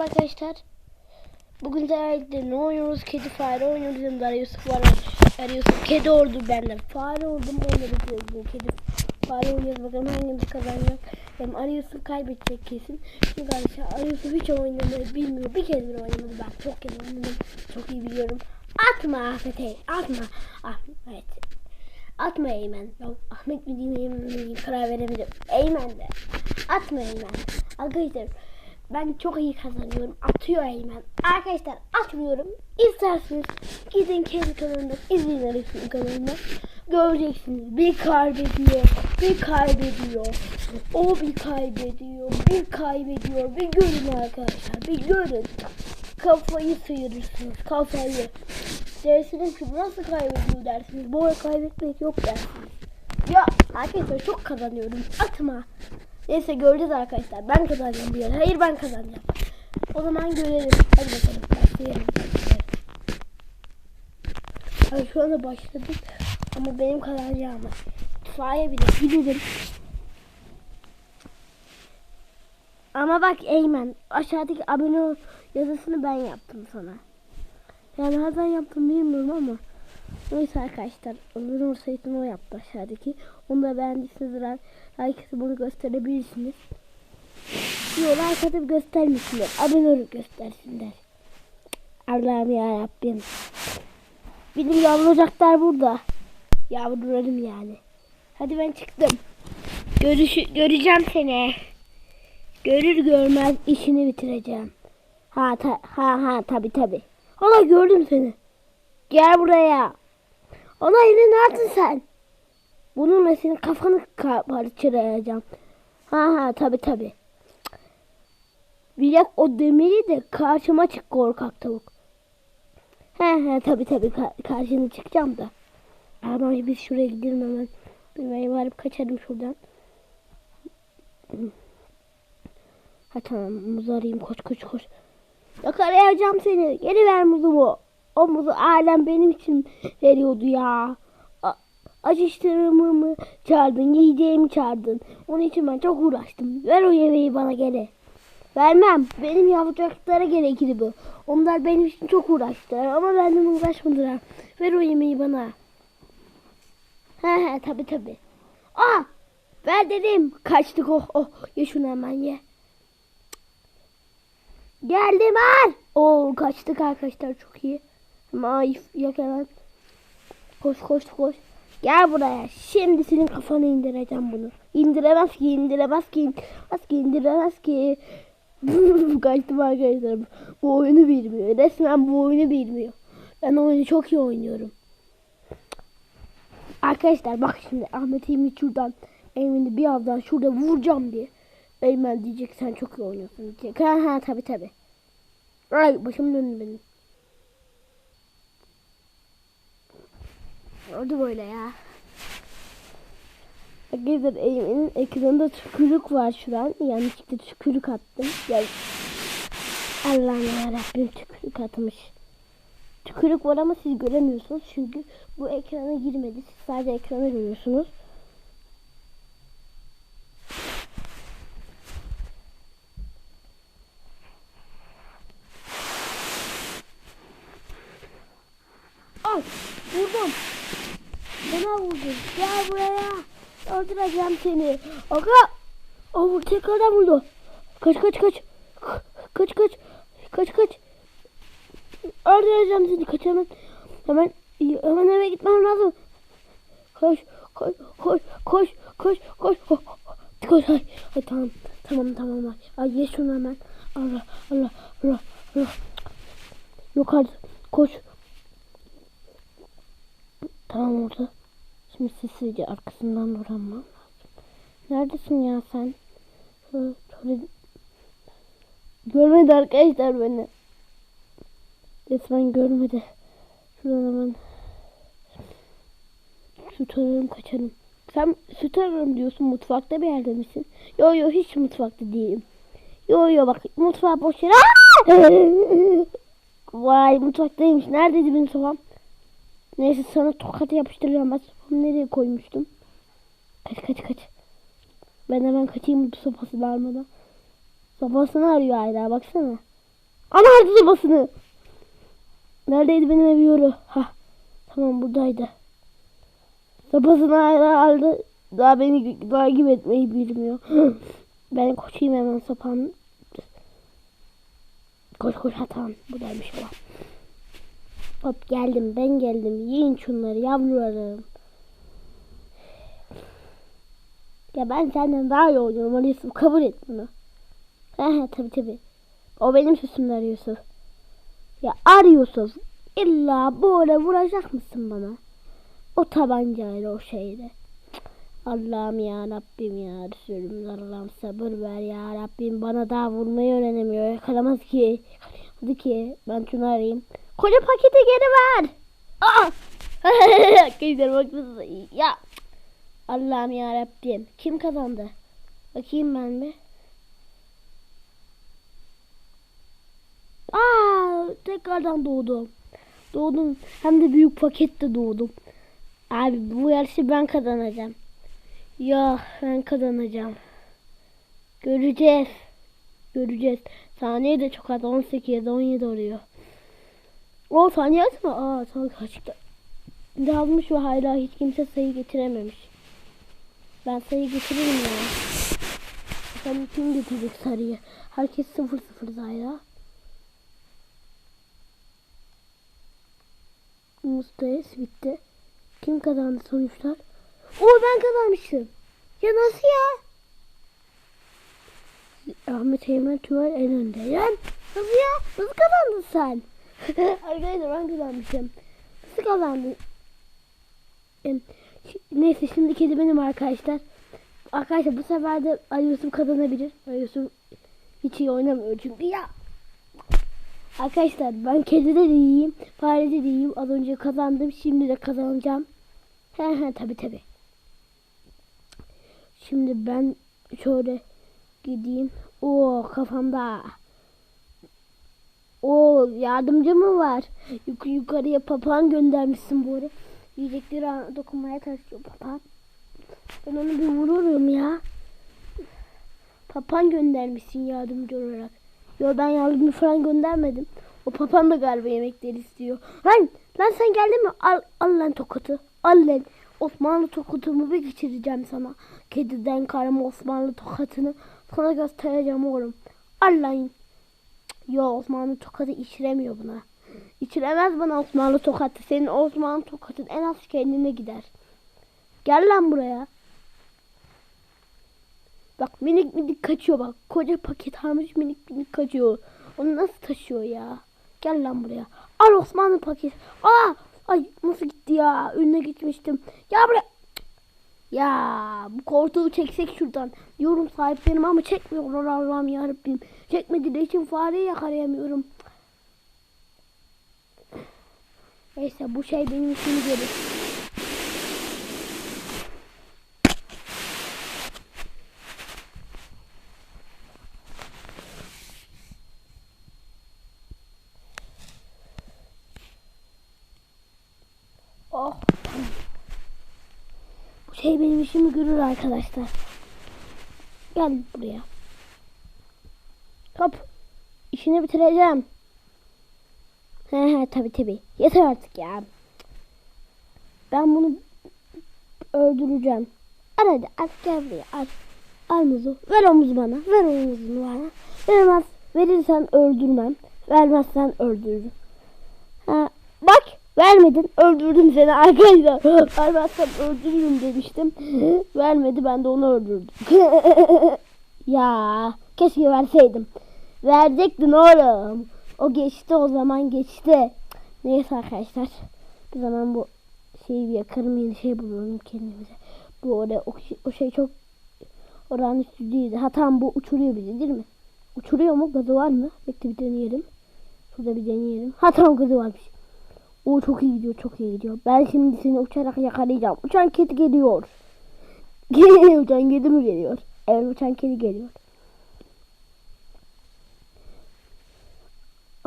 Arkadaşlar bugün de ne oynuyoruz? Kedi fare oynuyoruz. Yanımda Ali Yusuf var. Ali Yusuf kedi oldu benden. Fare oldum oynadık bugün. Kedi fare oynuyoruz. Bakalım hangimiz kazanacak. Hem Ali Yusuf kaybedecek kesin. Çünkü arkadaşlar Ali Yusuf hiç oynamayı bilmiyor. Bir kez bile oynamadı. Ben çok kez oynadım. Çok iyi biliyorum. Atma Ahmet'e. Atma. Ahmet. Atma Eymen. Yok Ahmet mi diyeyim Eymen mi diyeyim karar veremedim. Eymen de. Atma Eymen. Arkadaşlar ben çok iyi kazanıyorum. Atıyor Eymen. Arkadaşlar atmıyorum. İsterseniz gidin kendi kanalında izleyin Arif'in kanalında. Göreceksiniz. Bir kaybediyor. Bir kaybediyor. O bir kaybediyor. Bir kaybediyor. Bir görün arkadaşlar. Bir görün. Kafayı sıyırırsınız. Kafayı. Dersiniz ki nasıl kaybediyor dersiniz. Bu kaybetmek yok dersiniz. Ya arkadaşlar çok kazanıyorum. Atma. Neyse göreceğiz arkadaşlar. Ben kazanacağım bu yer. Hayır ben kazanacağım. O zaman görelim. Hadi bakalım. Başlayalım. Hadi şu anda başladık. Ama benim kazanacağım. İtfaiye bile gidelim. Ama bak Eymen aşağıdaki abone ol yazısını ben yaptım sana. Yani nereden yaptım bilmiyorum ama Neyse arkadaşlar Nur Seyit'in o yaptı aşağıdaki. Onu da beğendiyseniz like, bunu gösterebilirsiniz. Yok like atıp. Abone olup göstersinler. Allah'ım ya Rabbim. Benim yavrucaklar burada. Yavrularım yani. Hadi ben çıktım. Görüş göreceğim seni. Görür görmez işini bitireceğim. Ha ta, ha ha tabi tabi. Hala gördüm seni. Gel buraya. Ana yine neredesin sen? Bununla senin kafanı ka- parçalayacağım. Ha ha tabi tabi. Bir yak o demiri de karşıma çık korkak tavuk. He he tabi tabi ka- karşına çıkacağım da. Ama biz şuraya gidelim hemen. Ben varıp kaçarım şuradan. Ha tamam muzu arayayım koş koş koş. Yakalayacağım seni. Geri ver muzumu. O muzu alem benim için veriyordu ya. A- Acıştırmamı çağırdın, yiyeceğimi çağırdın. Onun için ben çok uğraştım. Ver o yemeği bana geri. Vermem. Benim yavrucaklara gerekli bu. Onlar benim için çok uğraştılar ama benden uğraşmadılar. Ver o yemeği bana. He he tabi tabi. Aa! Ver dedim. Kaçtık oh oh. Ye şunu hemen ye. Geldim al. Oo kaçtık arkadaşlar çok iyi. Maif yak hemen. Koş koş koş. Gel buraya. Şimdi senin kafanı indireceğim bunu. İndiremez ki indiremez ki indiremez ki indiremez ki. Kaçtım arkadaşlar. Bu oyunu bilmiyor. Resmen bu oyunu bilmiyor. Ben oyunu çok iyi oynuyorum. Arkadaşlar bak şimdi Ahmet Emin şuradan Emin'i bir avdan şurada vuracağım diye. Eymen diyecek sen çok iyi oynuyorsun diyecek. Ha ha tabi tabi. Ay başım döndü benim. Oldu böyle ya. Arkadaşlar Eymen'in ekranında tükürük var şu an. Yanlışlıkla tükürük attım. Ya Allah'ım yarabbim tükürük atmış. Tükürük var ama siz göremiyorsunuz. Çünkü bu ekrana girmedi. Siz sadece ekranı görüyorsunuz. Al vurdum. Bana vurdun. Gel buraya. Öldüreceğim seni. Aga. O vur tekrardan vurdu. Kaç kaç kaç. Kaç kaç. Kaç kaç. Öldüreceğim seni. Kaç hemen. Hemen hemen eve gitmem lazım. Koş koş koş koş koş koş koş. Koş ay, ay tamam tamam tamam ay ye şunu hemen Allah Allah Allah Allah yok artık koş Tamam orada. Şimdi sessizce arkasından dolanmam lazım. Neredesin ya sen? Görmedi arkadaşlar beni. Resmen görmedi. Şuradan hemen süt ararım kaçarım. Sen süt ararım diyorsun mutfakta bir yerde misin? Yo yo hiç mutfakta değilim. Yo yo bak mutfağa boş yer. Aa! Vay mutfaktaymış. Neredeydi benim sofam? Neyse sana tokat yapıştıracağım. Ben sopamı nereye koymuştum? Kaç kaç kaç. Ben hemen kaçayım bu sopası vermeden. Sopasını arıyor hala baksana. Ana sobasını. Neredeydi benim ev yolu? Ha. Tamam buradaydı. Sopasını hala aldı. Daha beni takip etmeyi bilmiyor. ben koşayım hemen sopanın. Koş koş hatan. Buradaymış o. Hop geldim ben geldim. Yiyin şunları yavrularım. Ya ben senden daha iyi oynuyorum Ali Yusuf kabul et bunu. He he tabi tabi. O benim süsümler Yusuf. Ya ar Yusuf. İlla böyle vuracak mısın bana? O tabancayla o şeyle. Allah'ım ya Rabbim ya Resulüm Allah'ım sabır ver ya Rabbim bana daha vurmayı öğrenemiyor yakalamaz ki hadi ki ben şunu arayayım koca paketi geri ver Aa! Arkadaşlar baksanıza ya Allah'ım ya Rabbim kim kazandı bakayım ben bir Aa tekrardan doğdum doğdum hem de büyük pakette doğdum abi bu yarışı ben kazanacağım ya ben kazanacağım. Göreceğiz. Göreceğiz. Saniye de çok az. 18, 17 oluyor. O saniye mı? Aa tamam kaçtı. Dalmış ve hala hiç kimse sayı getirememiş. Ben sayı getiririm ya. Sen kim getirecek sarıyı? Herkes 0 0 hala. Mustayes bitti. Kim kazandı sonuçlar? O ben kazanmışım. Ya nasıl ya? Ahmet Eymen Tümer en önde. Ya nasıl ya? Nasıl kazandın sen? Arkadaşlar ben kazanmışım. Nasıl kazandın? Şi- Neyse şimdi kedi benim arkadaşlar. Arkadaşlar bu sefer de Ali Yusuf kazanabilir. Ali Yusuf hiç iyi oynamıyor çünkü ya. Arkadaşlar ben kedide de iyiyim. Farede de iyiyim. Az önce kazandım. Şimdi de kazanacağım. He he tabi tabi. Şimdi ben şöyle gideyim. O kafamda. O yardımcı mı var? Yuk yukarıya papağan göndermişsin bu arada. Yiyecekleri dokunmaya çalışıyor papağan. Ben onu bir vururum ya. Papağan göndermişsin yardımcı olarak. Yo ben yardımcı falan göndermedim. O papan da galiba yemekleri istiyor. Lan, lan sen geldin mi? Al, al lan tokatı. Al lan. Osmanlı tokatımı bir geçireceğim sana. Kediden karama Osmanlı tokatını sana göstereceğim oğlum. Al lan. Yo Osmanlı tokatı içiremiyor buna. İçiremez bana Osmanlı tokatı. Senin Osmanlı tokatın en az kendine gider. Gel lan buraya. Bak minik minik kaçıyor bak. Koca paket almış minik minik kaçıyor. Onu nasıl taşıyor ya? Gel lan buraya. Al Osmanlı paket. Aa! Ay nasıl gitti ya? Önüne gitmiştim. Gel buraya. Ya bu koltuğu çeksek şuradan. Yorum sahiplerim ama çekmiyorlar Allah'ım yarabbim. Çekmediği için fareyi yakalayamıyorum. Neyse bu şey benim işimi görür. Oh. Bu şey benim işimi görür arkadaşlar. Gel buraya. Hop. İşini bitireceğim. He he tabi tabi. Yeter artık ya. Ben bunu öldüreceğim. Al hadi al gel buraya al. Al muzu. Ver o bana. Ver o bana. Vermez. Verirsen öldürmem. Vermezsen öldürürüm. Ha, bak vermedin öldürdüm seni arkadaşlar. Vermezsen öldürürüm demiştim. Vermedi ben de onu öldürdüm. ya keşke verseydim. Verecektin oğlum. O geçti o zaman geçti. Neyse arkadaşlar. Bir zaman bu şeyi yakarım yeni şey bulurum kendimize. Bu orada o, o şey çok oranın üstü değildi. Ha tamam bu uçuruyor bizi değil mi? Uçuruyor mu? Gazı var mı? Bekle bir deneyelim. Şurada bir deneyelim. Ha tamam gazı varmış. O çok iyi gidiyor, çok iyi gidiyor. Ben şimdi seni uçarak yakalayacağım. Uçan kedi geliyor. uçan kedi mi geliyor? Evet uçan kedi geliyor.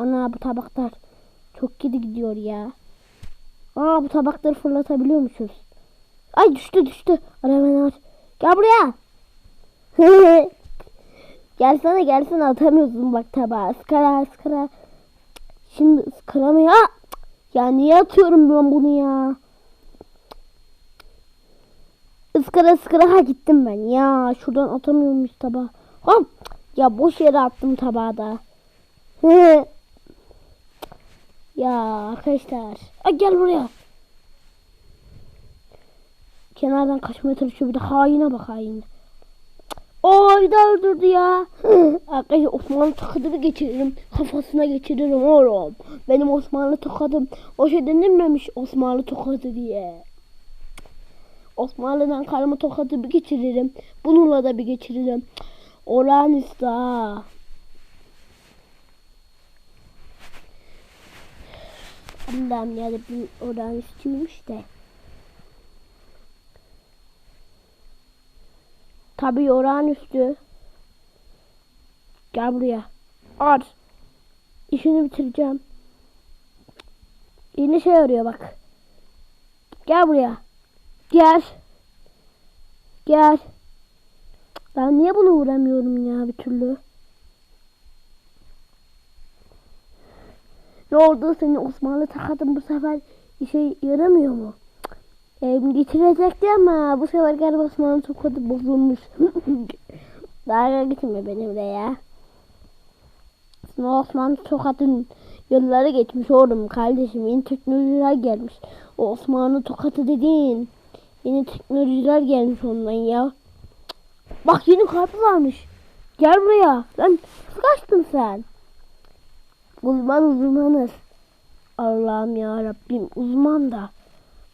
Ana bu tabaklar çok kedi gidiyor ya. Aa bu tabakları fırlatabiliyormuşuz. Ay düştü düştü. Ara hemen aç. Gel buraya. Gelsene gelsene atamıyorsun bak tabağa. Iskara ıskara. Şimdi ıskara mı ya? Ya niye atıyorum ben bunu ya? Iskara ıskara ha gittim ben. Ya şuradan atamıyormuş tabağa. Hop. Ya boş yere attım tabağı da. Ya arkadaşlar. Ay gel buraya. Kenardan kaçmaya çalışıyor. Bir de haine bak haine. Oo bir daha öldürdü ya. Arkadaşlar Osmanlı tokadını geçiririm. Kafasına geçiririm oğlum. Benim Osmanlı tokadım. O şey denilmemiş Osmanlı tokadı diye. Osmanlı'dan kalma tokadı bir geçiririm. Bununla da bir geçiririm. Olağanüstü ha. Allah'ım ya bir olağanüstüymüş de. Tabii olağanüstü. Gel buraya. Ar. İşini bitireceğim. Yeni şey arıyor bak. Gel buraya. Gel. Gel. Ben niye bunu vuramıyorum ya bir türlü? Ne oldu senin Osmanlı takadın bu sefer işe yaramıyor mu? Ee, getirecekti ama bu sefer galiba Osmanlı tokadı bozulmuş. Dalga gitme benimle ya. Şimdi Osmanlı tokatın yılları geçmiş oğlum kardeşim. Yeni teknolojiler gelmiş. O Osmanlı tokatı dediğin yeni teknolojiler gelmiş ondan ya. Bak yeni karpuz varmış. Gel buraya. Lan kaçtın sen? Uzman uzmanız. Allah'ım ya Rabbim uzman da.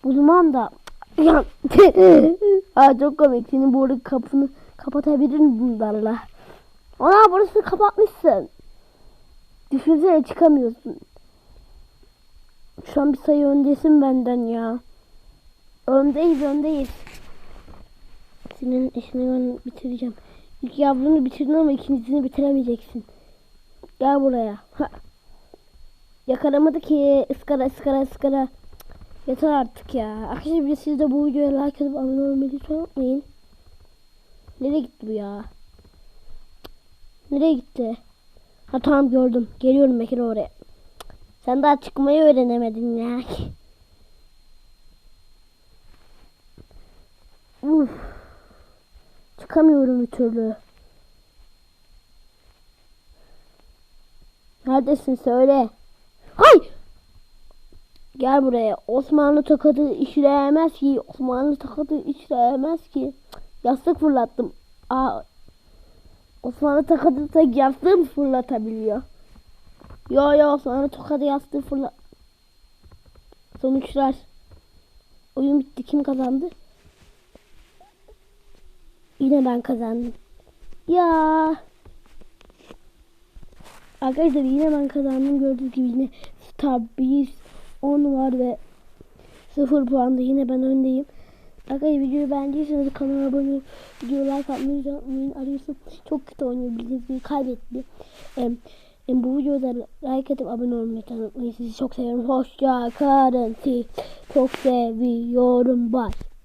Uzman da. Ya. Çok komik. Senin burada kapını kapatabilir mi bunlarla? Ana burası kapatmışsın. Düşünsene çıkamıyorsun. Şu an bir sayı öndesin benden ya. Öndeyiz öndeyiz. Senin işini ben bitireceğim. İlk yavrunu bitirdin ama ikincisini bitiremeyeceksin. Gel buraya. Ha. Yakalamadı ki. ıskara ıskara ıskara. Yeter artık ya. Arkadaşlar bir de siz de bu videoya like atıp abone olmayı unutmayın. Nereye gitti bu ya? Nereye gitti? Ha tamam gördüm. Geliyorum Bekir oraya. Sen daha çıkmayı öğrenemedin ya. Uf. Çıkamıyorum bir türlü. Neredesin söyle. Hay! Gel buraya. Osmanlı tokadı işleyemez ki. Osmanlı tokadı işleyemez ki. Yastık fırlattım. Aa, Osmanlı tokadı tek yastığı mı fırlatabiliyor? Yo yo Osmanlı tokadı yastığı fırlat. Sonuçlar. Oyun bitti. Kim kazandı? Yine ben kazandım. Ya. Arkadaşlar yine ben kazandım. Gördüğünüz gibi yine 1 10 var ve 0 puanda yine ben öndeyim. Arkadaşlar videoyu beğendiyseniz kanala abone olup videoyu like atmayı unutmayın. Arıyorsun çok kötü oynuyor bildiğiniz gibi kaybetti. Em, em, bu videoda like atıp abone olmayı unutmayın. Sizi çok seviyorum. Hoşça kalın. Çok seviyorum. Bye.